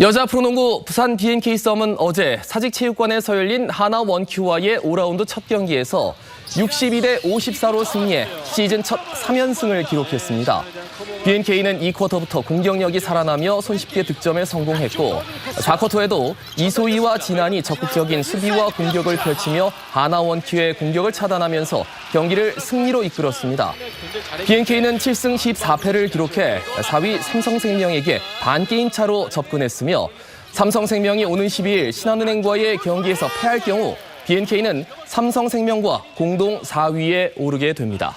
여자 프로농구 부산 BNK 썸은 어제 사직체육관에서 열린 하나 원큐와의 5라운드 첫 경기에서 62대 54로 승리해 시즌 첫 3연승을 기록했습니다. BNK는 2쿼터부터 공격력이 살아나며 손쉽게 득점에 성공했고 4쿼터에도 이소희와 진한이 적극적인 수비와 공격을 펼치며 하나 원큐의 공격을 차단하면서 경기를 승리로 이끌었습니다. BNK는 7승 14패를 기록해 4위 삼성생명에게 반게임 차로 접근했 으며 삼성생명이 오는 12일 신한은행과의 경기에서 패할 경우 BNK는 삼성생명과 공동 4위에 오르게 됩니다.